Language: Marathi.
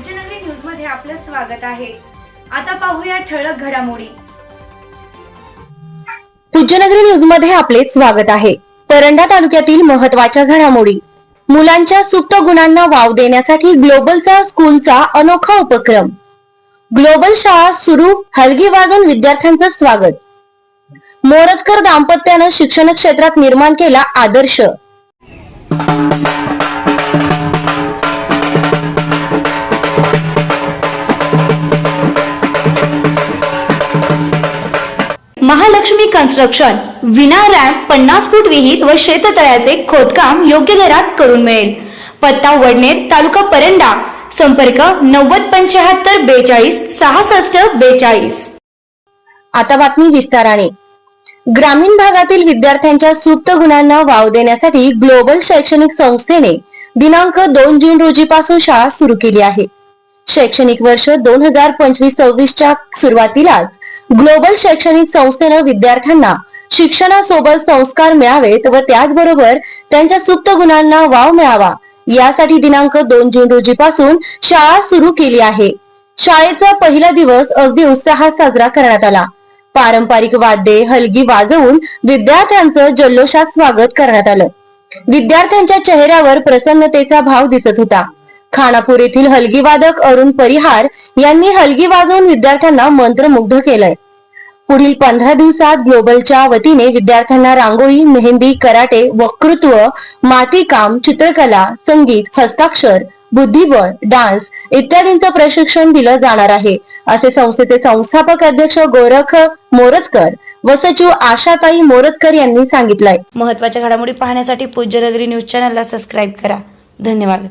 पूज्यनगरी न्यूजमध्ये आपलं स्वागत आहे. आता पाहूया ठळक घडामोडी. पूज्यनगरी न्यूजमध्ये आपले स्वागत आहे. परंडा तालुक्यातील महत्त्वाच्या घडामोडी. मुलांच्या सुप्त गुणांना वाव देण्यासाठी ग्लोबलचा स्कूलचा अनोखा उपक्रम. ग्लोबल शाळा सुरू हलगी वाजून विद्यार्थ्यांचं स्वागत. मोरजकर दाम्पत्यानं शिक्षण क्षेत्रात निर्माण केला आदर्श. महालक्ष्मी कन्स्ट्रक्शन विना रॅम्प पन्नास फूट विहीर व शेततळ्याचे खोदकाम योग्य दरात करून मिळेल. पत्ता वडनेर तालुका परंडा. संपर्क नव्वद पंच्याहत्तर बेचाळीस सहासष्ट बेचाळीस. आता बातमी विस्ताराने. ग्रामीण भागातील विद्यार्थ्यांच्या सुप्त गुणांना वाव देण्यासाठी ग्लोबल शैक्षणिक संस्थेने दिनांक दोन जून रोजीपासून शाळा सुरू केली आहे. शैक्षणिक वर्ष दोन हजार पंचवीस सव्वीसच्या सुरुवातीलाच ग्लोबल शैक्षणिक संस्थेनं विद्यार्थ्यांना शिक्षणासोबत संस्कार मिळावेत व त्याचबरोबर त्यांच्या सुप्त गुणांना वाव मिळावा. यासाठी दिनांक दोन जून रोजी पासून शाळा सुरू केली आहे. शाळेचा पहिला दिवस अगदी उत्साहात साजरा करण्यात आला. पारंपरिक वाद्ये हलगी वाजवून विद्यार्थ्यांचं जल्लोषात स्वागत करण्यात आलं. विद्यार्थ्यांच्या चेहऱ्यावर प्रसन्नतेचा भाव दिसत होता. खानापूर येथील हलगी वादक अरुण परिहार यांनी हलगी वाजवून विद्यार्थ्यांना मंत्रमुग्ध केलंय. पुढील पंधरा दिवसात ग्लोबलच्या वतीने विद्यार्थ्यांना रांगोळी मेहंदी कराटे वक्तृत्व मातीकाम चित्रकला संगीत हस्ताक्षर बुद्धिबळ डान्स इत्यादींचं प्रशिक्षण दिलं जाणार आहे. असे संस्थेचे संस्थापक अध्यक्ष गोरख मोरतकर व सचिव आशाताई मोरतकर यांनी सांगितलंय. महत्त्वाच्या घडामोडी पाहण्यासाठी पूज्यनगरी न्यूज चॅनलला सबस्क्राईब करा. धन्यवाद.